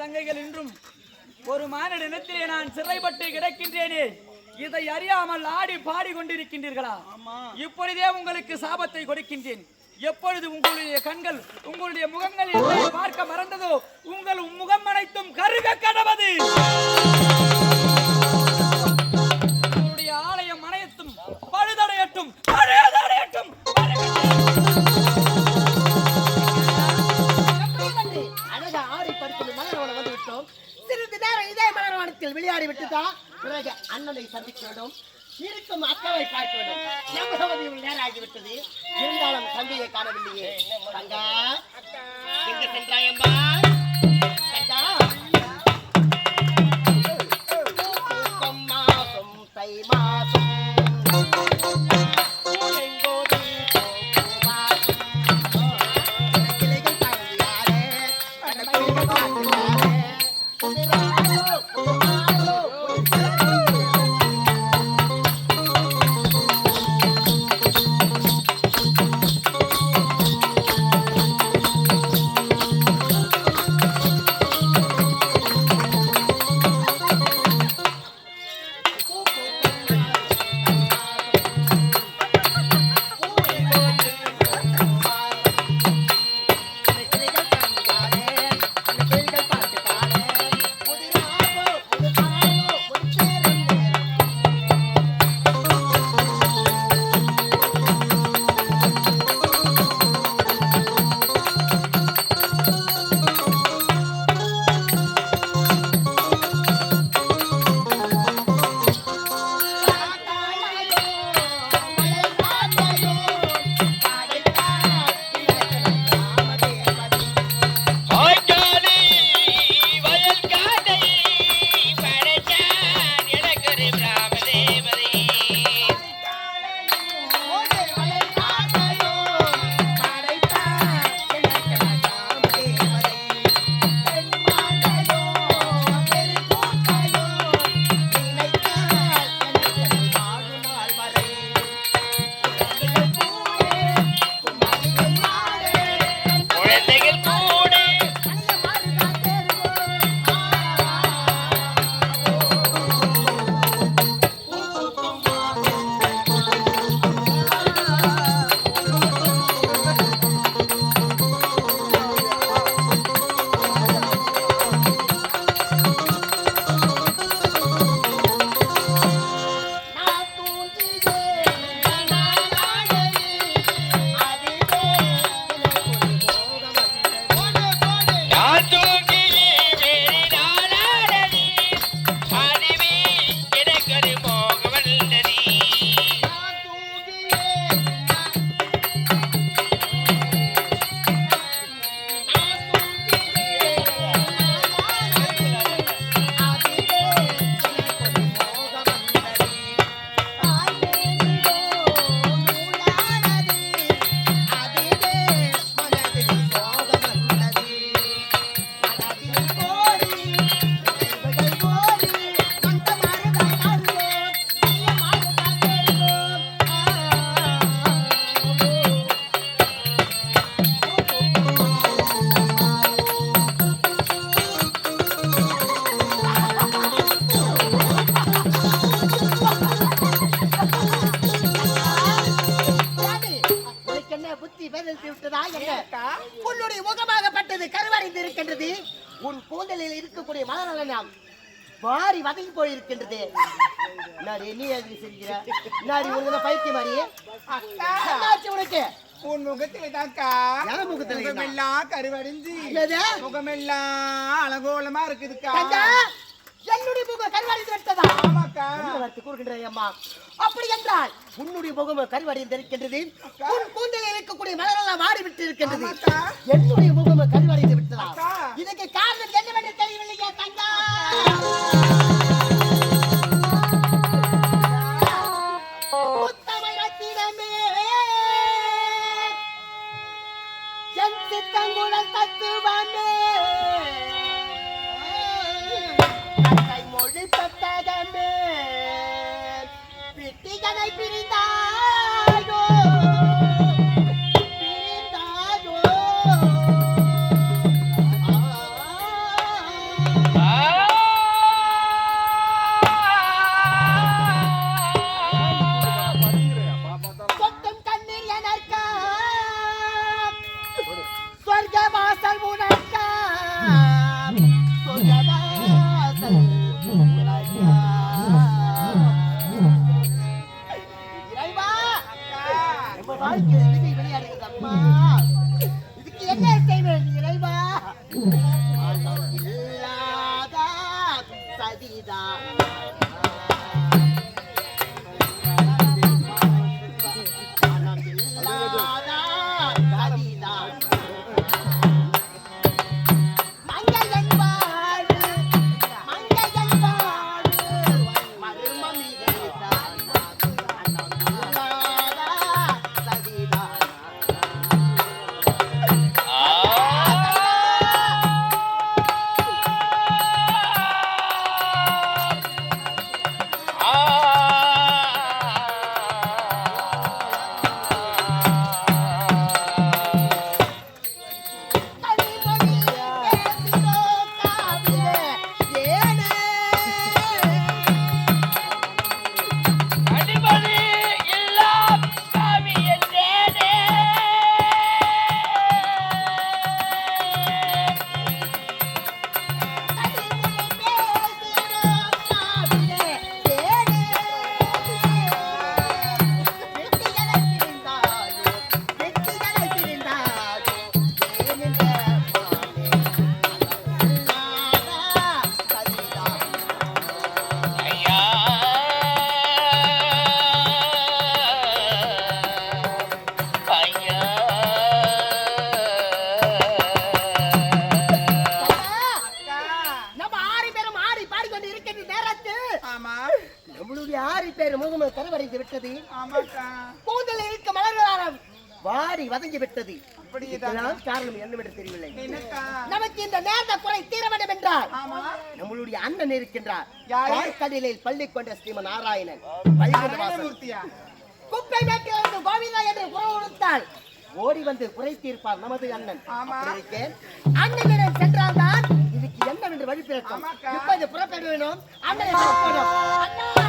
தங்கைகள் இன்றும் ஒரு மானிட இனத்திலே நான் சிறைப்பட்டு கிடக்கின்றேனே. இதை அறியாமல் ஆடி பாடி கொண்டிருக்கின்றீர்களா இப்பொழுதே உங்களுக்கு சாபத்தை கொடுக்கின்றேன். எப்பொழுது உங்களுடைய கண்கள் உங்களுடைய முகங்கள் என்னை பார்க்க மறந்ததோ உங்கள் முகம் அனைத்தும் கருக கடவது. அண்ணனை சந்திக்க வேண்டும் இருக்கும் அக்காவை பார்க்க வேண்டும் எவ்வளவு இவ்வளவு நேரம் ஆகிவிட்டது இருந்தாலும் தந்தையை காணவில்லையே. தங்கா எங்க சென்றாயம்மா உன் கூந்தலில் இருக்கக்கூடிய மலநலனம் வாரி வதங்கி போயிருக்கின்றது. நாடி நீ எதுக்கு சிரிக்கிற? நாடி உனக்கு பைத்திய மாதிரி? என்னாச்சு உனக்கு? உன் முகத்துல தாக்கா முகத்துல? முகமெல்லாம் கருவடைஞ்சு? முகமெல்லாம் அலங்கோலமா இருக்குதுக்கா. என்னுடைய முகம் கருவடைந்து விட்டதா? ஆமாக்கா. என்ன வார்த்தை கூறுகின்றாய் அம்மா? அப்படி என்றால் உன்னுடைய முகம் கருவடைந்து இருக்கின்றது. உன் கூந்தலில் இருக்கக்கூடிய மலரெல்லாம் வாடி விட்டு இருக்கின்றது. என்னுடைய முகம் pirita! you. வாடி வதங்கி விட்டது. காரணம் என்னவென்று தெரியவில்லை. நமக்கு இந்த நேர்ந்த குறை தீர வேண்டும் என்றால் நம்மளுடைய அண்ணன் இருக்கின்றார்? கடலில் பள்ளி கொண்ட ஸ்ரீமன் நாராயணன் குப்பை மேட்டிலிருந்து கோவிந்தா என்று குரல் கொடுத்தால் ஓடி வந்து குறை தீர்ப்பார் நமது அண்ணன். அண்ணனிடம் சென்றால்தான் இதுக்கு என்னவென்று வழி பிறக்கும் ஆமாக்கா. இப்போது புறப்பட அண்ணனை அண்ணா!